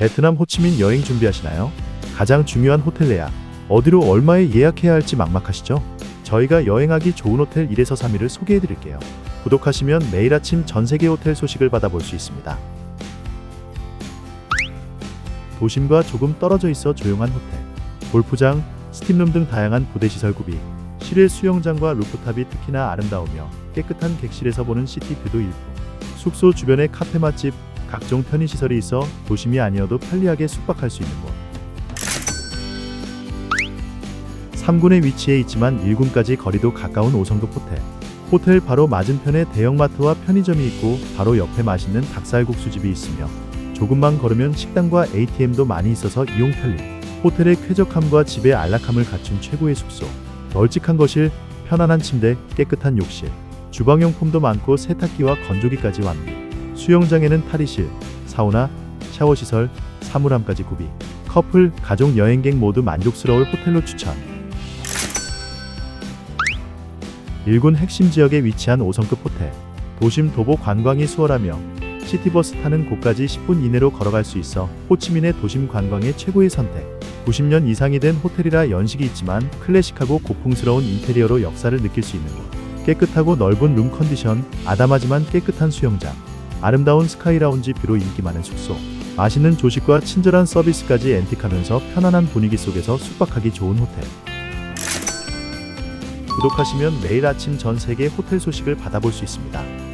베트남 호치민 여행 준비하시나요? 가장 중요한 호텔 예약. 어디로 얼마에 예약해야 할지 막막하시죠? 저희가 여행하기 좋은 호텔 1에서 3위를 소개해 드릴게요. 구독하시면 매일 아침 전 세계 호텔 소식을 받아볼 수 있습니다. 도심과 조금 떨어져 있어 조용한 호텔. 골프장, 스팀룸 등 다양한 부대 시설 구비. 실외 수영장과 루프탑이 특히나 아름다우며 깨끗한 객실에서 보는 시티 뷰도 일품. 숙소 주변에 카페 맛집, 각종 편의 시설이 있어 도심이 아니어도 편리하게 숙박할 수 있는 곳. 3군에 위치해 있지만 1군까지 거리도 가까운 5성급 호텔. 호텔 바로 맞은편에 대형마트와 편의점이 있고 바로 옆에 맛있는 닭살국수집이 있으며 조금만 걸으면 식당과 ATM도 많이 있어서 이용 편리. 호텔의 쾌적함과 집의 안락함을 갖춘 최고의 숙소. 널찍한 거실, 편안한 침대, 깨끗한 욕실. 주방용품도 많고 세탁기와 건조기까지 완비. 수영장에는 탈의실, 사우나, 샤워 시설, 사물함까지 구비. 커플, 가족 여행객 모두 만족스러울 호텔로 추천. 일군 핵심 지역에 위치한 5성급 호텔. 도심 도보 관광이 수월하며 시티버스 타는 곳까지 10분 이내로 걸어갈 수 있어 호치민의 도심 관광의 최고의 선택. 90년 이상이 된 호텔이라 연식이 있지만 클래식하고 고풍스러운 인테리어로 역사를 느낄 수 있는 곳. 깨끗하고 넓은 룸 컨디션, 아담하지만 깨끗한 수영장, 아름다운 스카이 라운지 뷰로 인기 많은 숙소. 맛있는 조식과 친절한 서비스까지 앤틱하면서 편안한 분위기 속에서 숙박하기 좋은 호텔. 구독하시면 매일 아침 전 세계 호텔 소식을 받아볼 수 있습니다.